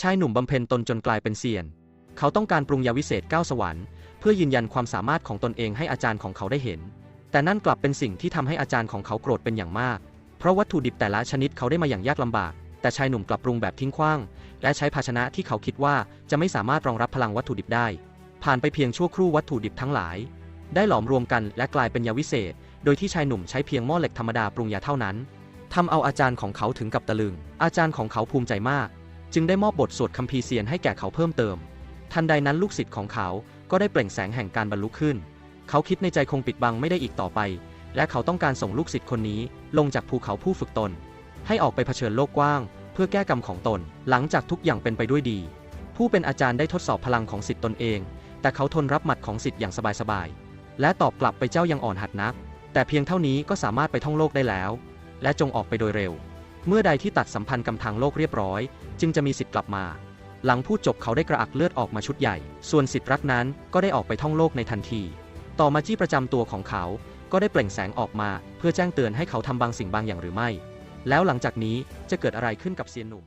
ชายหนุ่มบำเพ็ญตนจนกลายเป็นเซียน เขาต้องการปรุงยาวิเศษก้าสวรรค์เพื่อยืนยันความสามารถของตนเองให้อาจารย์ของเขาได้เห็น แต่นั่นกลับเป็นสิ่งที่ทำให้อาจารย์ของเขาโกรธเป็นอย่างมาก เพราะวัตถุดิบแต่ละชนิดเขาได้มาอย่างยากลำบาก แต่ชายหนุ่มกลับปรุงแบบทิ้งขว้าง และใช้ภาชนะที่เขาคิดว่าจะไม่สามารถรองรับพลังวัตถุดิบได้ ผ่านไปเพียงชั่วครู่วัตถุดิบทั้งหลาย ได้หลอมรวมกันและกลายเป็นยาวิเศษ โดยที่ชายหนุ่มใช้เพียงหม้อเหล็กธรรมดาปรุงยาเท่านั้นทำเอาอาจารย์ของเขาถึงกับตะลึง อาจารย์ของเขาภูมิใจมาก จึงได้มอบบทสวดคัมภีร์เซียนให้แก่เขาเพิ่มเติม ทันใดนั้นลูกศิษย์ของเขาก็ได้เปล่งแสงแห่งการบรรลุขึ้น เขาคิดในใจคงปิดบังไม่ได้อีกต่อไป และเขาต้องการส่งลูกศิษย์คนนี้ลงจากภูเขาผู้ฝึกตน ให้ออกไปเผชิญโลกกว้าง เพื่อแก้กรรมของตน หลังจากทุกอย่างเป็นไปด้วยดี ผู้เป็นอาจารย์ได้ทดสอบพลังของศิษย์ตนเอง แต่เขาทนรับหมัดของศิษย์อย่างสบายๆ และตอบกลับไปเจ้ายังอ่อนหัดนัก แต่เพียงเท่านี้ก็สามารถไปท่องโลกได้แล้ว และจงออกไปโดยเร็ว เมื่อใดที่ตัดสัมพันธ์กำทางโลกเรียบร้อย จึงจะมีสิทธิ์กลับมา หลังพูดจบเขาได้กระอักเลือดออกมาชุดใหญ่ ส่วนสิทธิ์รักนั้นก็ได้ออกไปท่องโลกในทันที ต่อมาจี้ประจำตัวของเขา ก็ได้เปล่งแสงออกมา เพื่อแจ้งเตือนให้เขาทำบางสิ่งบางอย่างหรือไม่ แล้วหลังจากนี้จะเกิดอะไรขึ้นกับเซียนหนุ่ม